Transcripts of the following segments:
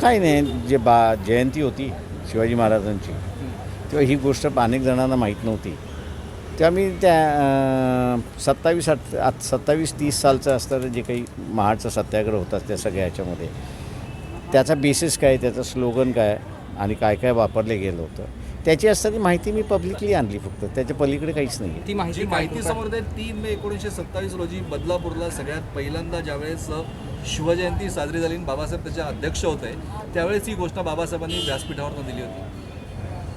काही नाही जे बा जयंती होती शिवाजी महाराजांची तेव्हा ही गोष्ट अनेक जणांना माहीत नव्हती. तेव्हा मी त्या सत्तावीस आठ आत सत्तावीस तीस सालचं असतं जे काही महाडचा सत्याग्रह होता त्या सगळ्या ह्याच्यामध्ये त्याचा बेसिस काय त्याचं स्लोगन काय आणि काय काय वापरले गेलं होतं. त्याची असताना माहिती मी पब्लिकली आणली फक्त. त्याच्या पलीकडे काहीच नाही आहे ती माहिती माहिती समोर येते तीन मे एकोणीसशे सत्तावीस रोजी बदलापूरला सगळ्यात पहिल्यांदा ज्यावेळेस शिवजयंती साजरी झाली आणि बाबासाहेब त्याचे अध्यक्ष होते त्यावेळेस ही घोषणा बाबासाहेबांनी व्यासपीठावर दिली होती.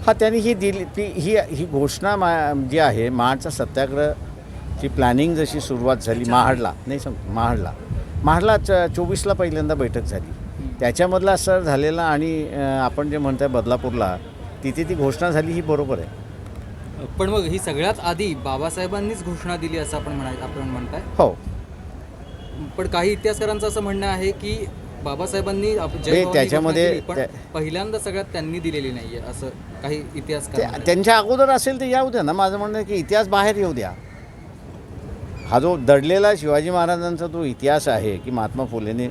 हा त्यांनी ही दिली ती ही ही घोषणा मा जी आहे महाडचा सत्याग्रहची प्लॅनिंग जशी सुरुवात झाली महाडला नाही सांग महाडला महाडला च चोवीसला पहिल्यांदा बैठक झाली. त्याच्यामधला असर झालेला आणि आपण जे म्हणताय बदलापूरला तिथे ती घोषणा झाली ही बरोबर आहे. पण मग ही सगळ्यात आधी बाबासाहेबांनीच घोषणा दिली असं आपण म्हणाय आपण म्हणताय? हो. पण काही इतिहासकारांचं असं म्हणणं आहे की बाबासाहेबांनी आप- हे त्याच्यामध्ये घोषणा पण पहिल्यांदा सगळ्यात त्यांनी दिलेली नाहीये असं काही इतिहासकार म्हणतात. त्यांच्या अगोदर असेल तर येऊ द्या ना माझं म्हणणं आहे की इतिहास बाहेर येऊ द्या. हा जो दडलेला शिवाजी महाराजांचा जो इतिहास आहे की महात्मा फुलेने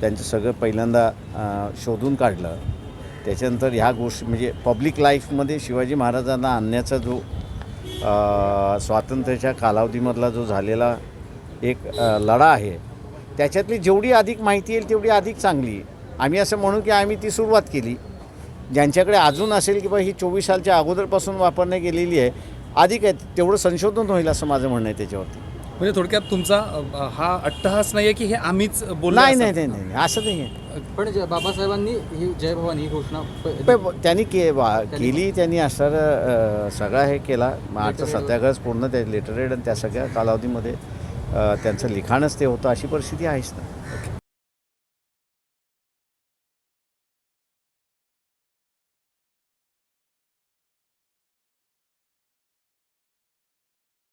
त्यांचं सगळं पहिल्यांदा अं, शोधून काढलं त्याच्यानंतर ह्या गोष्टी म्हणजे पब्लिक लाईफमध्ये शिवाजी महाराजांना आणण्याचा जो स्वातंत्र्याच्या कालावधीमधला जो झालेला एक लढा आहे त्याच्यातली जेवढी अधिक माहिती येईल तेवढी अधिक चांगली. आम्ही असं म्हणू की आम्ही ती सुरुवात केली. ज्यांच्याकडे अजून असेल की बा ही चोवीस सालच्या अगोदरपासून वापरण्यात गेलेली आहे अधिक आहे तेवढं संशोधन होईल असं माझं म्हणणं आहे त्याच्यावरती. म्हणजे थोडक्यात तुमचा हा अट्टहास नाहीये की हे आम्हीच नाही. नाही नाही नाही नाही, असं नाही आहे पण जे बाबासाहेबांनी ही जय भवानी ही घोषणा प- त्यांनी के वा- केली त्यांनी असं अं, सगळा हे केला. आजचा सत्याग्रह पूर्ण त्या लिटरेट आणि त्या सगळ्या कालावधीमध्ये अं, त्यांचं लिखाणच ते होतं अशी परिस्थिती आहेच ना.